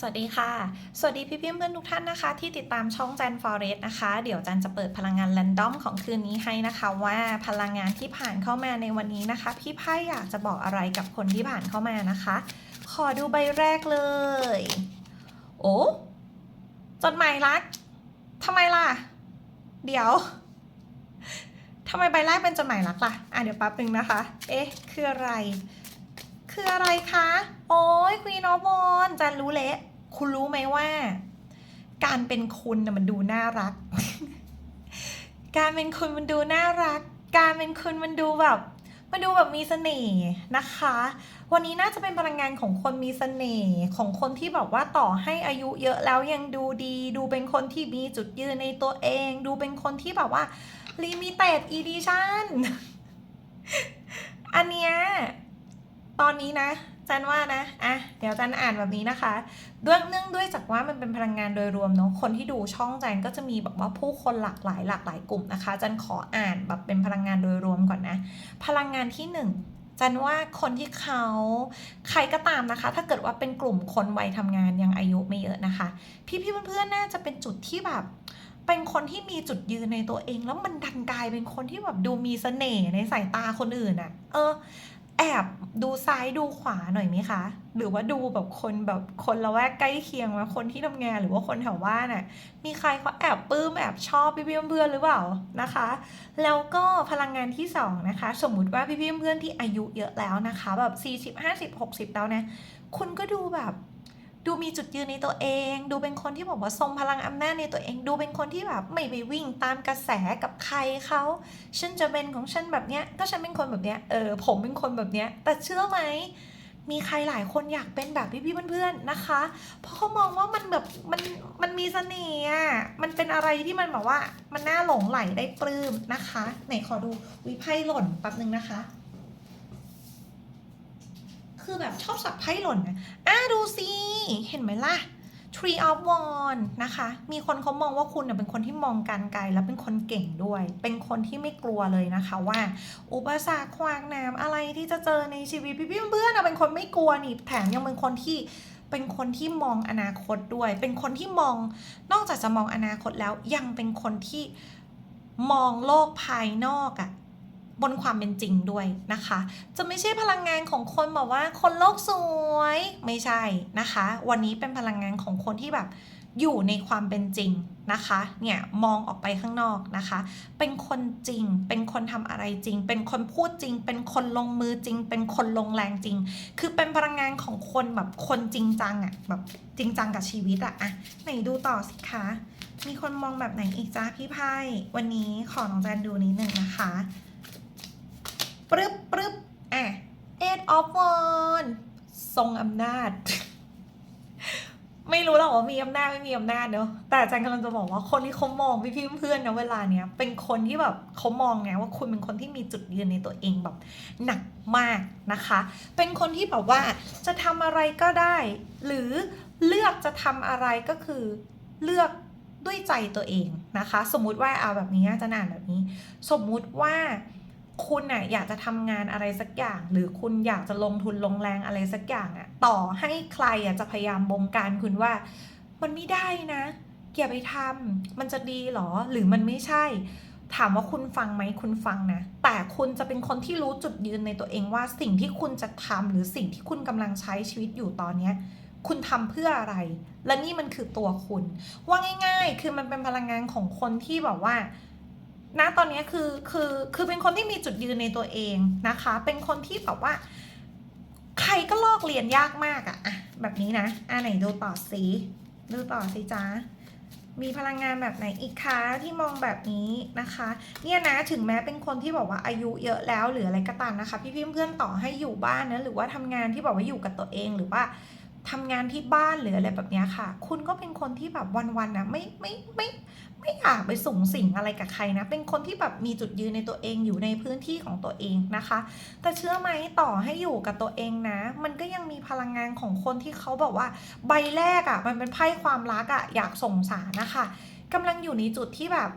สวัสดีค่ะ สวัสดีพี่พี่เพื่อนทุกท่านนะคะ ที่ติดตามช่องจันฟอเรสนะคะ เดี๋ยวจันจะเปิดพลังงานแรนดอมของคืนนี้ให้นะคะ ว่าพลังงานที่ผ่านเข้ามาในวันนี้นะคะ พี่ไพ่อยากจะบอกอะไรกับคนที่ผ่านเข้ามานะคะ ขอดูใบแรกเลย โอ้จดหมายรักทำไมล่ะ เดี๋ยวทำไมใบแรกเป็นจดหมายรักล่ะอะเดี๋ยวแป๊บนึงนะคะ เอ๊ะคืออะไร คืออะไรคะ โอ้ยควีนอฟวอนจันรู้เละคุณรู้ไหมว่า การเป็นคุณน่ะมันดูน่ารัก การเป็นคุณมันดูน่ารัก การเป็นคุณมันดูแบบมันดูแบบมีเสน่ห์นะคะ วันนี้น่าจะเป็นพลังงานของคนมีเสน่ห์ของคนที่แบบว่าต่อให้อายุเยอะแล้วยังดูดี ดูเป็นคนที่มีจุดยืนในตัวเอง ดูเป็นคนที่แบบว่า limited edition อันเนี้ย ตอนนี้นะจันว่านะอะเดี๋ยวจันอ่านแบบนี้นะคะด้วยเนื่องด้วยจากว่ามันเป็นพลังงานโดยรวมเนาะคนที่ดูช่องจันก็จะมีแบบว่าผู้คนหลากหลายหลากหลายกลุ่มนะคะจันขออ่านแบบเป็นพลังงานโดยรวมก่อนนะ พลังงานที่หนึ่งจันว่าคนที่เขาใครก็ตามนะคะ ถ้าเกิดว่าเป็นกลุ่มคนวัยทำงานยังอายุไม่เยอะนะคะ พี่ๆเพื่อนๆน่าจะเป็นจุดที่แบบ เป็นคนที่มีจุดยืนในตัวเอง แล้วมันดันกลายเป็นคนที่แบบดูมีเสน่ห์ในสายตาคนอื่นอะ่ะ เออ แอบดูซ้ายดูขวาหน่อยไหมคะ หรือว่าดูแบบคนแบบคนละแวกใกล้เคียงว่าคนที่ทำงานหรือว่าคนแถวบ้านน่ะ มีใครเขาแอบปลื้มแอบชอบพี่ๆเพื่อนหรือเปล่านะคะ แล้วก็พลังงานที่สองนะคะ สมมุติว่าพี่ๆเพื่อนที่อายุเยอะแล้วนะคะ แบบ 40 50 60 แล้วนะ คุณก็ดูแบบ ดูมีจุดยืนในตัวเอง ดูเป็นคนที่บอกว่าทรงพลังอำนาจในตัวเอง ดูเป็นคนที่แบบไม่ไปวิ่งตามกระแสกับใครเขาฉันจะเป็นของฉันแบบเนี้ยก็ฉันเป็นคนแบบเนี้ยเออผมเป็นคนแบบเนี้ยแต่เชื่อไหมมีใครหลายคนอยากเป็นแบบพี่ๆเพื่อนๆนะคะ เพราะเขามองว่ามันแบบมันมันมีเสน่ห์อะมันเป็นอะไรที่มันแบบว่า มันน่าหลงไหลได้ปลื้มนะคะ ไหนขอดูวิไพ่หล่นแป๊บนึงนะคะ คือแบบชอบสับไพ่หล่นนะอะดูสิเห็นไหมล่ะ Tree of w a n d นะคะ มีคนเขามองว่าคุณเน่ยเป็นคนที่มองการไกลแล้วเป็นคนเก่งด้วย เป็นคนที่ไม่กลัวเลยนะคะว่า อุปสรรคขวางน้ำอะไรที่จะเจอในชีวิตพี่ๆเพื่อนอะเป็นคนไม่กลัวนี่แถมยังเป็นคนที่เป็นคนที่มองอนาคตด้วย เป็นคนที่มองนอกจากจะมองอนาคตแล้วยังเป็นคนที่มองโลกภายนอกอะ บนความเป็นจริงด้วยนะคะ จะไม่ใช่พลังงานของคนแบบว่าคนโลกสวยไม่ใช่นะคะ วันนี้เป็นพลังงานของคนที่แบบอยู่ในความเป็นจริงนะคะเนี่ยมองออกไปข้างนอกนะคะ เป็นคนจริง เป็นคนทำอะไรจริง เป็นคนพูดจริง เป็นคนลงมือจริง เป็นคนลงแรงจริง คือเป็นพลังงานของคนแบบคนจริงจังอะแบบจริงจังกับชีวิตอะอะไหนดูต่อสิคะมีคนมองแบบไหนอีกจ้าพี่ไพ่วันนี้ขอน้องแจนดูนิดนึงนะคะ ปรึบปรึบอะ Eight of Wands ทรงอำนาจ ไม่รู้หรอกว่ามีอำนาจไม่มีอำนาจเนอะแต่อาจารย์กำลังจะบอกว่าคนที่เขามองพี่ๆเพื่อนๆนะเวลาเนี้ยเป็นคนที่แบบเขามองไงว่าคุณเป็นคนที่มีจุดยืนในตัวเองแบบหนักมากนะคะ เป็นคนที่แบบว่าจะทำอะไรก็ได้ หรือเลือกจะทำอะไรก็คือเลือกด้วยใจตัวเองนะคะ สมมุติว่าเอาแบบนี้จะอ่านแบบนี้ สมมุติว่า คุณน่ะอยากจะทำงานอะไรสักอย่าง หรือคุณอยากจะลงทุนลงแรงอะไรสักอย่างอะต่อให้ใครอะจะพยายามบงการคุณว่า มันไม่ได้นะอย่าไปทำมันจะดีหรอหรือมันไม่ใช่ ถามว่าคุณฟังไหมคุณฟังนะ แต่คุณจะเป็นคนที่รู้จุดยืนในตัวเองว่าสิ่งที่คุณจะทำหรือสิ่งที่คุณกำลังใช้ชีวิตอยู่ตอนเนี้ยคุณทำเพื่ออะไร และนี่มันคือตัวคุณ ว่าง่าย ๆ คือมันเป็นพลังงานของคนที่แบบว่า ณตอนนี้คือคือคือเป็นคนที่มีจุดยืนในตัวเองนะคะ เป็นคนที่แบบว่า ใครก็ลอกเรียนยากมากอะอะแบบนี้นะอะไหนดูต่อสิดูต่อสิจ้ามีพลังงานแบบไหนอีกคะที่มองแบบนี้นะคะ เนี่ยนะถึงแม้เป็นคนที่บอกว่าอายุเยอะแล้วหรืออะไรก็ตามนะคะ พี่เพื่อนๆต่อให้อยู่บ้านนะหรือว่าทำงานที่บอกว่าอยู่กับตัวเองหรือว่า ทำงานที่บ้านหรืออะไรแบบนี้ค่ะ คุณก็เป็นคนที่แบบวันๆนะไม่ไม่ไม่ไม่อยากไปสูงสิงอะไรกับใครนะ เป็นคนที่แบบมีจุดยืนในตัวเองอยู่ในพื้นที่ของตัวเองนะคะ แต่เชื่อไหมต่อให้อยู่กับตัวเองนะ มันก็ยังมีพลังงานของคนที่เขาบอกว่า ใบแรกอะ่ะมันเป็นไพ่ความรักอะ่ะอยากส่งสารนะคะกำลังอยู่ในจุดที่แบบ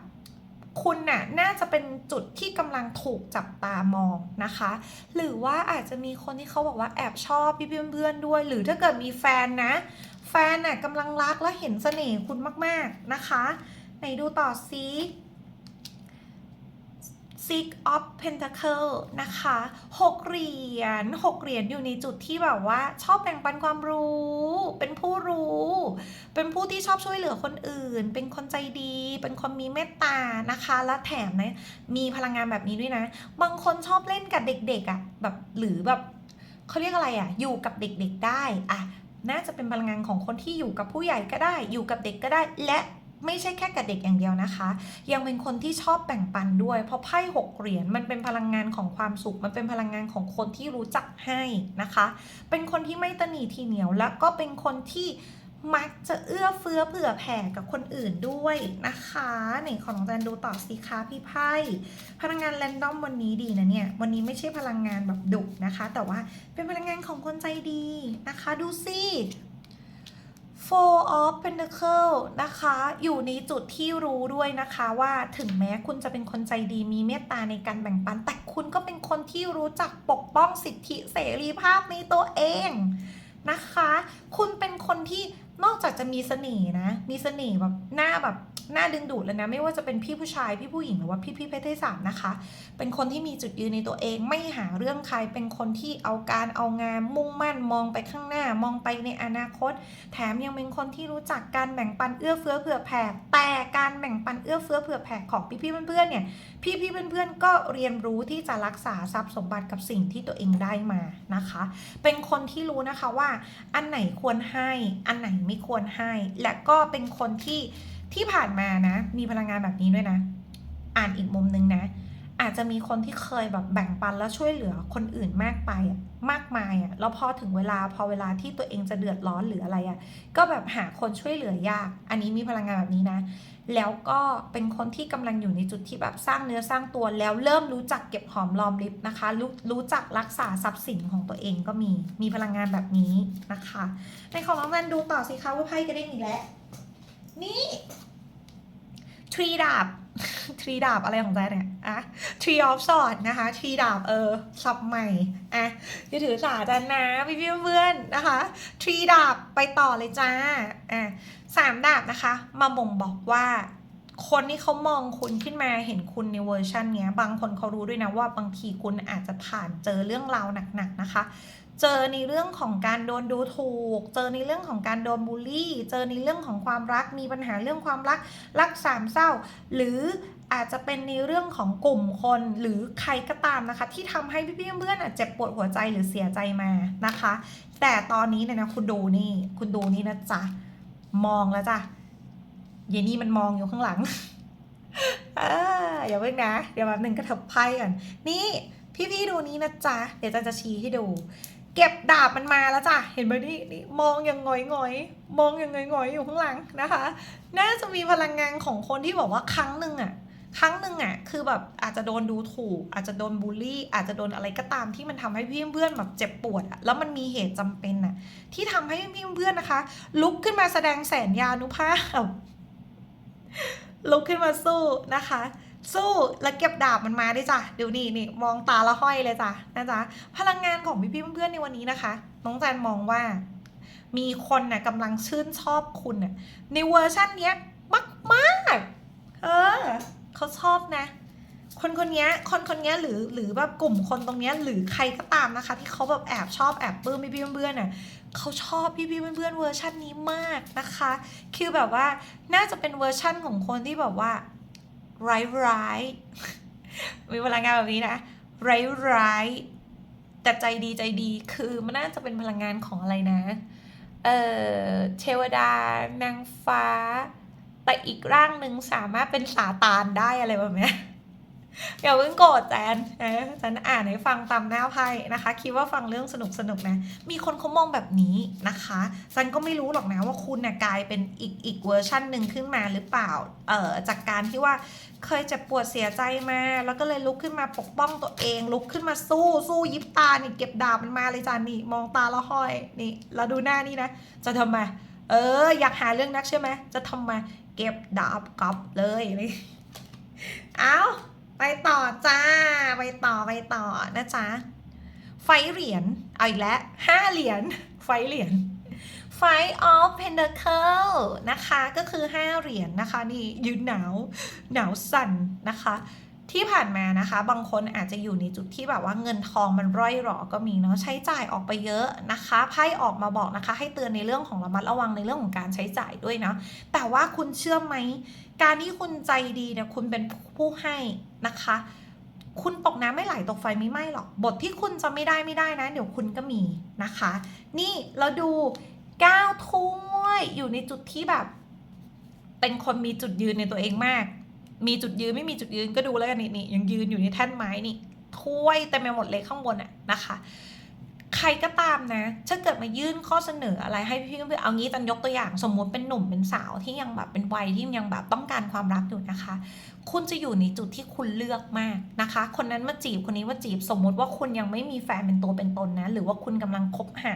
คุณน่ะน่าจะเป็นจุดที่กำลังถูกจับตามองนะคะ หรือว่าอาจจะมีคนที่เขาบอกว่าแอบชอบพี่เพื่อนๆด้วย หรือถ้าเกิดมีแฟนนะ แฟนน่ะกำลังรักและเห็นเสน่ห์คุณมากๆนะคะ ไหนดูต่อซิ Six of Pentacle นะคะหกเหรียญหกเหรียญอยู่ในจุดที่แบบว่า ชอบแบ่งปันความรู้ เป็นผู้รู้ เป็นผู้ที่ชอบช่วยเหลือคนอื่น เป็นคนใจดี เป็นคนมีเมตตานะคะ และแถมนะมีพลังงานแบบนี้ด้วยนะ บางคนชอบเล่นกับเด็กๆอะ่ะแบบหรือแบบเขาเรียกอะไรอะ่ะ อยู่กับเด็กๆได้อะน่าจะเป็นพลังงานของคนที่อยู่กับผู้ใหญ่ก็ได้ อยู่กับเด็กก็ได้ และ ไม่ใช่แค่กับเด็กอย่างเดียวนะคะ ยังเป็นคนที่ชอบแบ่งปันด้วย เพราะไพ่หกเหรียญมันเป็นพลังงานของความสุข มันเป็นพลังงานของคนที่รู้จักให้นะคะ เป็นคนที่ไม่ตะหนีทีเหนียว แล้วก็เป็นคนที่มักจะเอื้อเฟื้อเผื่อแผ่กับคนอื่นด้วยนะคะไหนขอน้องแจนดูต่อสิคะพี่ไพ่พลังงานแรนดอมวันนี้ดีนะเนี่ย วันนี้ไม่ใช่พลังงานแบบดุนะคะ แต่ว่าเป็นพลังงานของคนใจดีนะคะ ดูสิ Four of Pentacle นะคะ อยู่ในจุดที่รู้ด้วยนะคะว่าถึงแม้คุณจะเป็นคนใจดีมีเมตตาในการแบ่งปัน แต่คุณก็เป็นคนที่รู้จักปกป้องสิทธิเสรีภาพในตัวเองนะคะ คุณเป็นคนที่นอกจากจะมีเสน่ห์นะ มีเสน่ห์แบบหน้าแบบ น้าดึงดูดเลยนะ ไม่ว่าจะเป็นพี่ผู้ชายพี่ผู้หญิงหรือว่าพี่พี่เพศที่สามนะคะ เป็นคนที่มีจุดยืนในตัวเองไม่หาเรื่องใครเป็นคนที่เอาการเอางานมุ่งมั่นมองไปข้างหน้า มองไปในอนาคต แถมยังเป็นคนที่รู้จักการแบ่งปันเอื้อเฟื้อเผื่อแผ่แต่การแบ่งปันเอื้อเฟื้อเผื่อแผ่ของพี่ๆเพื่อนๆเนี่ยพี่ๆเพื่อนๆก็เรียนรู้ที่จะรักษาทรัพย์สมบัติกับสิ่งที่ตัวเองได้มานะคะ เป็นคนที่รู้นะคะว่า อันไหนควรให้ อันไหนไม่ควรให้ และก็เป็นคนที่ ที่ผ่านมานะ มีพลังงานแบบนี้ด้วยนะ อ่านอีกมุมนึงนะ อาจจะมีคนที่เคยแบบแบ่งปันแล้วช่วยเหลือคนอื่นมากไปอะมากมายอะแล้วพอถึงเวลาพอเวลาที่ตัวเองจะเดือดร้อนหรืออะไรอะก็แบบหาคนช่วยเหลือยาก อันนี้มีพลังงานแบบนี้นะ แล้วก็เป็นคนที่กำลังอยู่ในจุดที่แบบสร้างเนื้อสร้างตัวแล้วเริ่มรู้จักเก็บหอมรอมริบนะคะรู้รู้จักรักษาทรัพย์สินของตัวเองก็มีมีพลังงานแบบนี้นะคะ ในของน้องแมนดูต่อสิคะว่าไพ่กระเด้งอีกแล้วนี่ ทรีดาบทรีดาบอะไรของแจ๊เนี่ยอะทรีออฟสอดนะคะทรีดาบเออสับใหม่อะอย่าถือสาจันนะพี่พี่เพื่อนนะคะทรีดาบไปต่อเลยจ้าอะสามดาบนะคะ มาบ่งบอกว่าคนที่เขามองคุณขึ้นมาเห็นคุณในเวอร์ชันเนี้ย บางคนเขารู้ด้วยนะว่าบางทีคุณอาจจะผ่านเจอเรื่องราวหนักๆนะคะ เจอในเรื่องของการโดนดูถูก เจอในเรื่องของการโดนบูลลี่ เจอในเรื่องของความรัก มีปัญหาเรื่องความรัก รักสามเศร้า หรืออาจจะเป็นในเรื่องของกลุ่มคนหรือใครก็ตามนะคะ ที่ทำให้พี่ๆเพื่อนๆเจ็บปวดหัวใจหรือเสียใจมานะคะ แต่ตอนนี้เนี่ยนะคุณดูนี่ คุณดูนี่นะจ๊ะ มองแล้วจ้ะเยนี่มันมองอยู่ข้างหลังอ่าอย่าเพิ่งนะ เดี๋ยวแป๊บนึงกระเถิบไพ่ก่อน นี่ พี่ๆดูนี้นะจ๊ะ เดี๋ยวจะจะชี้ให้ดู เก็บดาบมันมาแล้วจ้ะ เห็นไหมนี่นี่มองอย่างงอยงอยมองอย่างงอยงอยอยู่ข้างหลังนะคะ น่าจะมีพลังงานของคนที่บอกว่าครั้งหนึ่งอะครั้งหนึ่งอะคือแบบอาจจะโดนดูถูก อาจจะโดนบูลลี่ อาจจะโดนอะไรก็ตามที่มันทำให้พี่เพื่อนแบบเจ็บปวดอะแล้วมันมีเหตุจำเป็นอะที่ทำให้พี่เพื่อนนะคะ ลุกขึ้นมาแสดงแสนยานุภาพลุกขึ้นมาสู้นะคะ สู้แล้วเก็บดาบมันมาด้วยจ้ะเดี๋ยวนี่นี่มองตาละห้อยเลยจ้ะนะจ๊ะพลังงานของพี่ๆเพื่อนๆในวันนี้นะคะ น้องแจนมองว่า มีคนน่ะกำลังชื่นชอบคุณน่ะในเวอร์ชันเนี้ยมากมากเออเขาชอบนะ คนคนนี้คนคนนี้หรือหรือแบบกลุ่มคนตรงนี้หรือใครก็ตามนะคะ ที่เขาแบบแอบชอบแอบปลื้มพี่ๆเพื่อนๆน่ะเขาชอบพี่ๆเพื่อนๆเวอร์ชันนี้มากนะคะ คือแบบว่าน่าจะเป็นเวอร์ชั่นของคนที่แบบว่า ร้ายร้ายมีพลังงานแบบนี้นะร้ายร้ายแต่ใจดีใจดีคือมันน่าจะเป็นพลังงานของอะไรนะ เอ่อเทวดานางฟ้า แต่อีกร่างหนึ่งสามารถเป็นสาตานได้อะไรแบบนี้ อย่าเพิ่งโกรธแจนนะฉันอ่านให้ฟังตามหน้าไพ่นะคะ คิดว่าฟังเรื่องสนุกสนุกๆนะ มีคนเขามองแบบนี้นะคะฉันก็ไม่รู้หรอกนะว่าคุณน่ะกลายเป็นอีกอีกเวอร์ชันหนึ่งขึ้นมาหรือเปล่า เอ่อ จากการที่ว่าเคยเจ็บปวดเสียใจมา แล้วก็เลยลุกขึ้นมาปกป้องตัวเอง ลุกขึ้นมาสู้สู้ยิบตานี่เก็บดาบมันมาเลยจานนี่มองตาละห้อยนี่เราดูหน้านี่นะ จะทำไมเออ อยากหาเรื่องนักใช่ไหมจะทำไมเก็บดาบกลับเลยนี่เอา ไปต่อจ้า ไปต่อไปต่อนะจ๊ะ ไฟเหรียญ เอาอีกแล้วห้าเหรียญ ไฟเหรียญ ไฟออฟเพนเดอร์เคิลนะคะ ก็คือห้าเหรียญนะคะ นี่ยืนหนาว หนาวสั่นนะคะ ที่ผ่านมานะคะ บางคนอาจจะอยู่ในจุดที่แบบว่าเงินทองมันร่อยหรอก็มีเนาะใช้จ่ายออกไปเยอะนะคะไพ่ออกมาบอกนะคะ ให้เตือนในเรื่องของระมัดระวังในเรื่องของการใช้จ่ายด้วยนะแต่ว่าคุณเชื่อไหมการที่คุณใจดีเนี่ยคุณเป็นผู้ให้นะคะ คุณตกน้ำไม่ไหลตกไฟไม่ไหม้หรอกบทที่คุณจะไม่ได้ไม่ได้นะ เดี๋ยวคุณก็มีนะคะ นี่เราดูก้าวถ้วยอยู่ในจุดที่แบบ เป็นคนมีจุดยืนในตัวเองมาก มีจุดยืนไม่มีจุดยืนก็ดูแล้วกันนี่นี่ยังยืนอยู่ในแท่นไม้นี่ถ้วยเต็มไปหมดเลยข้างบนอะนะคะ รก็ตามนะถ้าเกิดมายื่นข้อเสนออะไรให้พี่เพื่อนเอางี้ตันยกตัวอย่าง สมมุติเป็นหนุ่มเป็นสาวที่ยังแบบเป็นวัยที่ยังแบบต้องการความรักอยู่นะคะ คุณจะอยู่ในจุดที่คุณเลือกมากนะคะ คนนั้นมาจีบคนนี้มาจีบ สมมติว่าคุณยังไม่มีแฟนเป็นตัวเป็นตนนะ หรือว่าคุณกำลังคบหา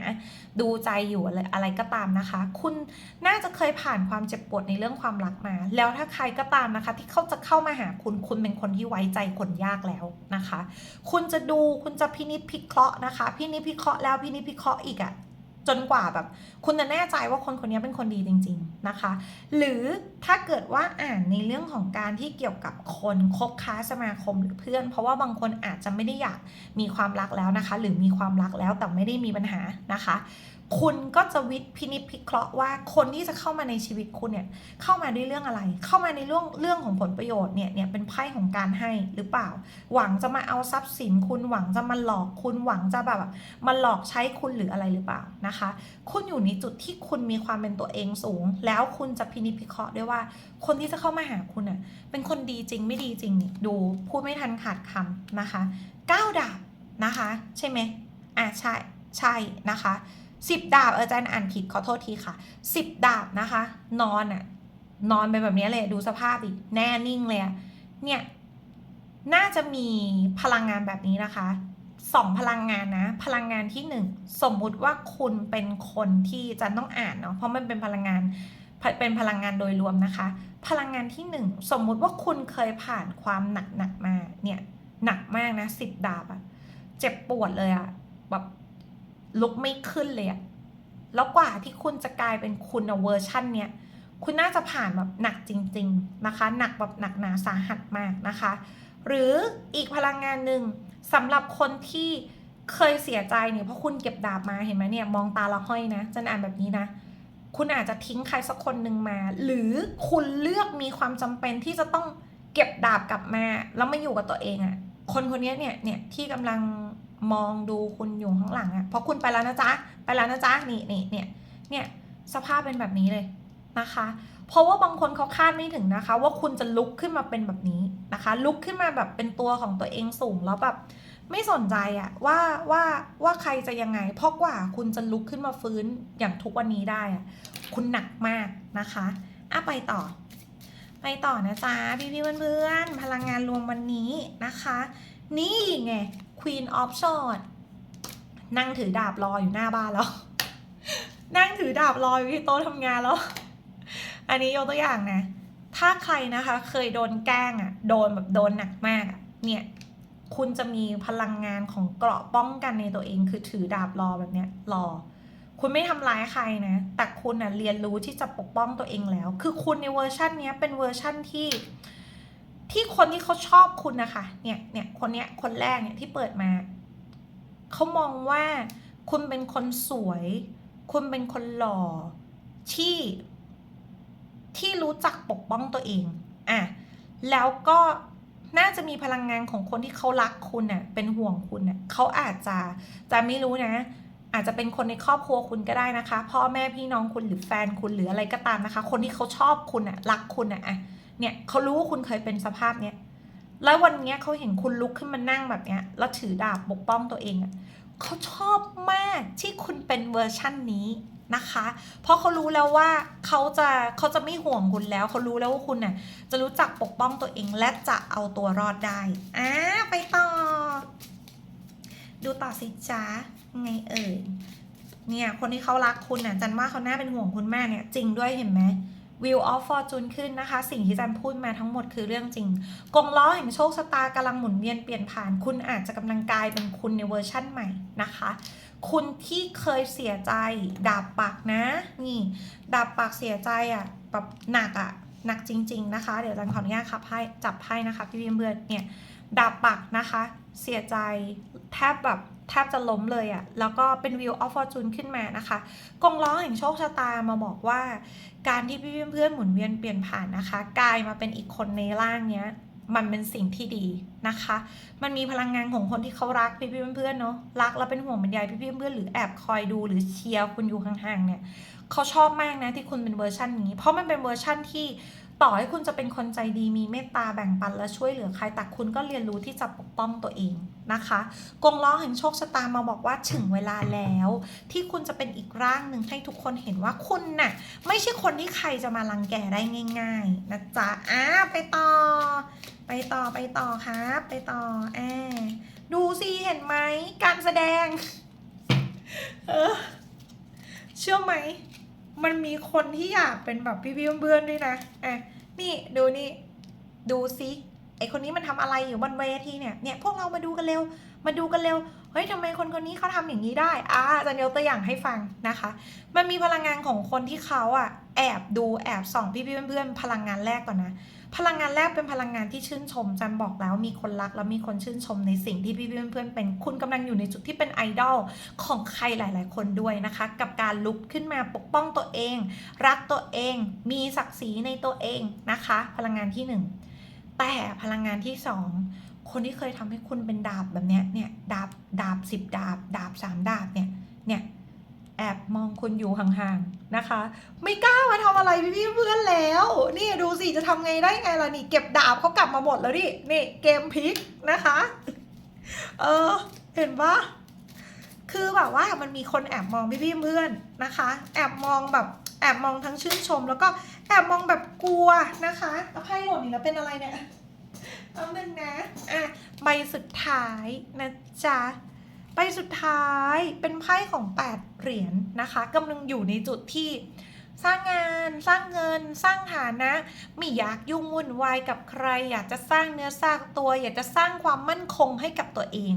ดูใจอยู่อะไรอะไรก็ตามนะคะ คุณน่าจะเคยผ่านความเจ็บปวดในเรื่องความรักมา แล้วถ้าใครก็ตามนะคะ ที่เขาจะเข้ามาหาคุณคุณเป็นคนที่ไว้ใจคนยากแล้วนะคะ คุณจะดูคุณจะพินิจพิเคราะห์นะคะ พินิจพิเคราะห์แล้วพินิจพิเคราะห์อีกอะจนกว่าแบบ คุณจะแน่ใจว่าคนคนนี้เป็นคนดีจริง ๆนะคะ หรือถ้าเกิดว่าอ่านในเรื่องของการที่เกี่ยวกับคนคบค้าสมาคมหรือเพื่อน เพราะว่าบางคนอาจจะไม่ได้อยากมีความรักแล้วนะคะ หรือมีความรักแล้วแต่ไม่ได้มีปัญหานะคะ คุณก็จะวิพินิจพิเคราะห์ว่าคนที่จะเข้ามาในชีวิตคุณเนี่ยเข้ามาด้วยเรื่องอะไร เข้ามาในเรื่องเรื่องของผลประโยชน์เนี่ยเนี่ยเป็นไพ่ของการให้หรือเปล่า หวังจะมาเอาทรัพย์สินคุณหวังจะมาหลอกคุณหวังจะแบบมาหลอกใช้คุณหรืออะไรหรือเปล่านะคะ คุณอยู่ในจุดที่คุณมีความเป็นตัวเองสูง แล้วคุณจะพินิจพิเคราะห์ด้วยว่า คนที่จะเข้ามาหาคุณอะเป็นคนดีจริงไม่ดีจริงนี่ดูพูดไม่ทันขาดคำนะคะก้าวดาบนะคะ ใช่ไหมอะใช่ใช่นะคะ สิบดาบอาจารย์อ่านผิดขอโทษทีค่ะสิบดาบนะคะ นอนอะนอนไปแบบนี้เลยดูสภาพดิแน่นิ่งเลยเนี่ยน่าจะมีพลังงานแบบนี้นะคะสองพลังงานนะ พลังงานที่หนึ่งสมมุติว่าคุณเป็นคนที่จันต้องอ่านเนาะเพราะมันเป็นพลังงานเป็นพลังงานโดยรวมนะคะ พลังงานที่หนึ่งสมมุติว่าคุณเคยผ่านความหนักหนักมาเนี่ยหนักมากนะสิบดาบอะเจ็บปวดเลยอะแบบ ลุกไม่ขึ้นเลยอะแล้วกว่าที่คุณจะกลายเป็นคุณอะเวอร์ชันเนี้ยคุณน่าจะผ่านแบบหนักจริง ๆนะคะ หนักแบบหนักหนาสาหัสมากนะคะ หรืออีกพลังงานหนึ่งสำหรับคนที่เคยเสียใจเนี่ยเพราะคุณเก็บดาบมาเห็นไหมเนี่ยมองตาละห้อยนะจันอ่านแบบนี้นะ คุณอาจจะทิ้งใครสักคนหนึ่งมา หรือคุณเลือกมีความจำเป็นที่จะต้องเก็บดาบกลับมา แล้วมาอยู่กับตัวเองอะ่ะคนคนนี้เนี่ยเนี่ยที่กำลัง มองดูคุณอยู่ข้างหลังอะ่ะเพราะคุณไปแล้วนะจ๊ะ ไปแล้วนะจ๊ะ นี่นี่เนี่ยเนี่ยสภาพเป็นแบบนี้เลยนะคะ เพราะว่าบางคนเขาคาดไม่ถึงนะคะ ว่าคุณจะลุกขึ้นมาเป็นแบบนี้นะคะ ลุกขึ้นมาแบบเป็นตัวของตัวเองสูงแล้วแบบไม่สนใจอะว่าว่าว่าใครจะยังไง เพราะกว่าคุณจะลุกขึ้นมาฟื้นอย่างทุกวันนี้ได้อะคุณหนักมากนะคะอะไปต่อ ไปต่อนะจ๊ะพี่พี่ๆเพื่อนๆพลังงานรวมวันนี้นะคะ นี่ไง Queen of Swords นั่งถือดาบรออยู่หน้าบ้านแล้ว นั่งถือดาบรออยู่ที่โต๊ะทำงานแล้ว อันนี้ยกตัวอย่างนะ ถ้าใครนะคะเคยโดนแกล้งอะ่ะ โดนแบบโดนหนักมากอะเนี่ย คุณจะมีพลังงานของเกราะป้องกันในตัวเอง คือถือดาบรอแบบเนี้ยรอ คุณไม่ทำร้ายใครนะ แต่คุณนะเรียนรู้ที่จะปกป้องตัวเองแล้ว คือคุณในเวอร์ชันนี้เป็นเวอร์ชันที่ ที่คนที่เขาชอบคุณนะคะ เนี่ยเนี่ยคนเนี้ยคนแรกเนี่ยที่เปิดมา เขามองว่าคุณเป็นคนสวย คุณเป็นคนหล่อ ที่ ที่รู้จักปกป้องตัวเอง อะ แล้วก็น่าจะมีพลังงานของคนที่เขารักคุณน่ะ เป็นห่วงคุณน่ะเขาอาจจะจะไม่รู้นะ อาจจะเป็นคนในครอบครัวคุณก็ได้นะคะ พ่อแม่พี่น้องคุณหรือแฟนคุณหรืออะไรก็ตามนะคะ คนที่เขาชอบคุณน่ะ รักคุณน่ะอะ เนี่ยเขารู้ว่าคุณเคยเป็นสภาพเนี้ยแล้ววันเนี้ยเขาเห็นคุณลุกขึ้นมานั่งแบบเนี้ยแล้วถือดาบปกป้องตัวเองอะเขาชอบมากที่คุณเป็นเวอร์ชั่นนี้นะคะ เพราะเขารู้แล้วว่าเขาจะเขาจะไม่ห่วงคุณแล้ว เขารู้แล้วว่าคุณน่ะจะรู้จักปกป้องตัวเองและจะเอาตัวรอดได้อ่าไปต่อ ดูต่อสิจ้าไงเอ่ยเนี่ย คนที่เขารักคุณน่ะจันว่าเขาน่าเป็นห่วงคุณมากเนี่ย จริงด้วยเห็นไหม Wheel of Fortune ขึ้นนะคะ สิ่งที่จันพูดมาทั้งหมดคือเรื่องจริง กงล้อแห่งโชคชะตากำลังหมุนเวียนเปลี่ยนผ่าน คุณอาจจะกำลังกลายเป็นคุณในเวอร์ชั่นใหม่นะคะ คุณที่เคยเสียใจดาบปักนะ นี่ดาบปักเสียใจอะ่ะแบบหนักอะ่ะหนักจริง ๆ นะคะ เดี๋ยวจันขออนุญาตขับไพ่จับไพ่นะคะพี่เพื่อนเนี่ยดาบปักนะคะ เสียใจแทบแบบ แทบจะล้มเลยอะ่ะ แล้วก็เป็นวิวออฟฟอร์จูนขึ้นมานะคะ กงล้อแห่งโชคชะตามาบอกว่า การที่พี่เพื่อนๆหมุนเวียนเปลี่ยนผ่านนะคะ กลายมาเป็นอีกคนในร่างเนี้ย มันเป็นสิ่งที่ดีนะคะ มันมีพลังงานของคนที่เขารักพี่เพื่อนๆเนาะ รักแล้วเป็นห่วงบรรยายพี่เพื่อนๆหรือแอบคอยดูหรือเชียร์คุณอยู่ห่างๆเนี่ย เขาชอบมากนะที่คุณเป็นเวอร์ชันนี้ เพราะมันเป็นเวอร์ชันที่ ต่อให้คุณจะเป็นคนใจดีมีเมตตาแบ่งปันและช่วยเหลือใครแต่คุณก็เรียนรู้ที่จะปกป้องตัวเองนะคะกงล้อแห่งโชคชะตามาบอกว่าถึงเวลาแล้ว ที่คุณจะเป็นอีกร่างหนึ่งให้ทุกคนเห็นว่าคุณน่ะไม่ใช่คนที่ใครจะมารังแกได้ง่าย ๆ นะจ๊ะอะไปต่อ ไปต่อไปต่อครับ ไปต่อแอบดูสิเห็นไหมการแสดง เออ เชื่อไหม มันมีคนที่อยากเป็นแบบพี่ๆเพื่อนๆด้วยนะอะนี่ดูนี่ ดูซิไอคนนี้มันทำอะไรอยู่บนเวทีเนี่ยเนี่ยพวกเรามาดูกันเร็ว มาดูกันเร็วเฮ้ยทำไมคนคนนี้เขาทำอย่างนี้ได้อ่าจะยกตัวอย่างให้ฟังนะคะ มันมีพลังงานของคนที่เขาอะแอบดูแอบส่องพี่ๆเพื่อนๆพลังงานแรกก่อนนะ พลังงานแรกเป็นพลังงานที่ชื่นชมจันบอกแล้วมีคนรักแล้วมีคนชื่นชมในสิ่งที่พี่เพื่อนๆเป็นคุณกำลังอยู่ในจุดที่เป็นไอดอลของใครหลาย ๆ คนด้วยนะคะ กับการลุกขึ้นมาปกป้องตัวเอง รักตัวเอง มีศักดิ์ศรีในตัวเองนะคะ พลังงานที่หนึ่งแต่พลังงานที่สองคนที่เคยทำให้คุณเป็นดาบแบบเนี้ยเนี่ยดาบดาบสิบดาบ ดาบสามดาบเนี่ยเนี่ยแอบมองคุณอยู่ห่างๆ นะคะ ไม่กล้ามาทำอะไรพี่เพื่อนแล้ว นี่ดูสิจะทำไงได้ไงล่ะนี่ เก็บดาบเขากลับมาหมดแล้วดินี่เกมพลิกนะคะ เออ เห็นปะคือแบบว่ามันมีคนแอบมองพี่เพื่อนนะคะ แอบมองแบบแอบมองทั้งชื่นชม แล้วก็แอบมองแบบกลัวนะคะแล้วไพ่หล่นนี่แล้วเป็นอะไรเนี่ยแป๊บนึงนะอะใบสุดท้ายนะจ๊ะ ใบสุดท้ายเป็นไพ่ของ 8 เหรียญนะคะกำลังอยู่ในจุดที่สร้างงานสร้างเงินสร้างฐานะไม่อยากยุ่งวุ่นวายกับใคร อยากจะสร้างเนื้อสร้างตัว อยากจะสร้างความมั่นคงให้กับตัวเอง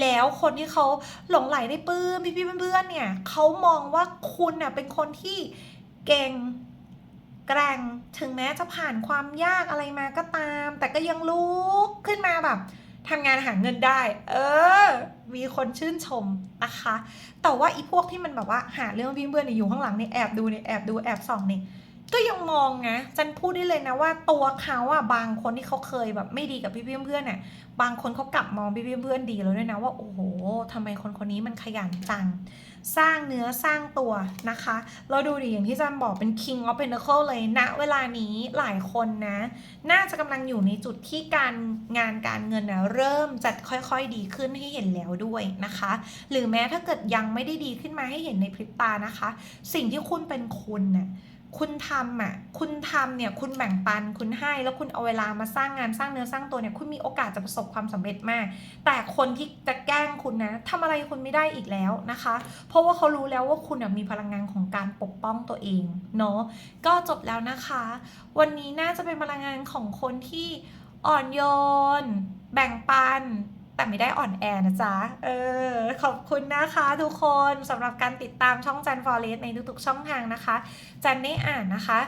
แล้วคนที่เขาหลงไหลในปลื้มพี่เพื่อนๆเนี่ยเขามองว่าคุณเน่ะเป็นคนที่เก่งแกร่งถึงแม้จะผ่านความยากอะไรมาก็ตาม แต่ก็ยังลุกขึ้นมาแบบทำงานหาเงินได้ เออ มีคนชื่นชมนะคะ แต่ว่าอีพวกที่มันแบบว่าหาเรื่องวิ่งเบื่อนเนี่ยอยู่ข้างหลังเนี่ยแอบดูเนี่ยแอบดูแอบส่องเนี่ย ก็ยังมองนะจันพูดได้เลยนะว่าตัวเขาอะบางคนที่เขาเคยแบบไม่ดีกับพี่เพื่อนๆเนี่ยบางคนเขากลับมองพี่เพื่อนๆดีแล้วด้วยนะว่าโอ้โหทำไมคนคนนี้มันขยันจัง สร้างเนื้อสร้างตัวนะคะ เราดูดิอย่างที่จันบอกเป็น King of Pentacle เลยณเวลานี้หลายคนนะ น่าจะกำลังอยู่ในจุดที่การงานการเงินนะเริ่มจะค่อยๆดีขึ้นให้เห็นแล้วด้วยนะคะ หรือแม้ถ้าเกิดยังไม่ได้ดีขึ้นมาให้เห็นในพริบตานะคะ สิ่งที่คุณเป็นคุณน่ะ คุณทำอะ คุณทำเนี่ย คุณแบ่งปัน คุณให้ แล้วคุณเอาเวลามาสร้างงานสร้างเนื้อสร้างตัวเนี่ย คุณมีโอกาสจะประสบความสำเร็จมาก แต่คนที่จะแกล้งคุณนะทำอะไรคุณไม่ได้อีกแล้วนะคะ เพราะว่าเขารู้แล้วว่าคุณมีพลังงานของการปกป้องตัวเองเนาะ ก็จบแล้วนะคะ วันนี้น่าจะเป็นพลังงานของคนที่อ่อนโยน แบ่งปัน แต่ไม่ได้อ่อนแอนะจ๊ะ เออ ขอบคุณนะคะทุกคนสำหรับการติดตามช่องจันฟอเรสในทุกๆช่องทางนะคะ จันได้อ่านนะคะ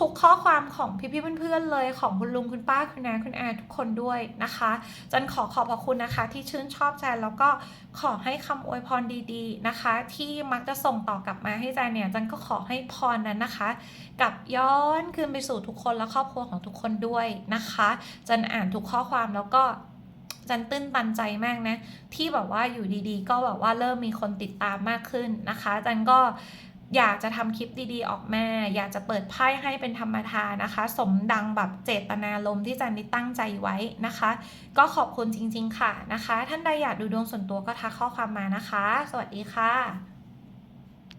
ทุกๆข้อความของพี่ๆเพื่อนๆเลยของคุณลุงคุณป้าคุณนาคุณอาทุกคนด้วยนะคะ จันขอขอบพระคุณนะคะ ที่ชื่นชอบจันแล้วก็ขอให้คำอวยพรดีๆนะคะ ที่มักจะส่งต่อกลับมาให้จันเนี่ยจันก็ขอให้พรนั้นนะคะกลับย้อนคืนไปสู่ทุกคนและครอบครัวของทุกคนด้วยนะคะ จันอ่านทุกข้อความแล้วก็ จันตื้นตันใจมากนะ ที่แบบว่าอยู่ดีๆ ก็แบบว่าเริ่มมีคนติดตามมากขึ้นนะคะจันก็อยากจะทำคลิปดีๆ ออกมา อยากจะเปิดไพ่ให้เป็นธรรมทานนะคะ สมดังแบบเจตนารมที่จันได้ตั้งใจไว้นะคะ ก็ขอบคุณจริงๆค่ะนะคะ ท่านใดอยากดูดวงส่วนตัวก็ทักข้อความมานะคะ สวัสดีค่ะ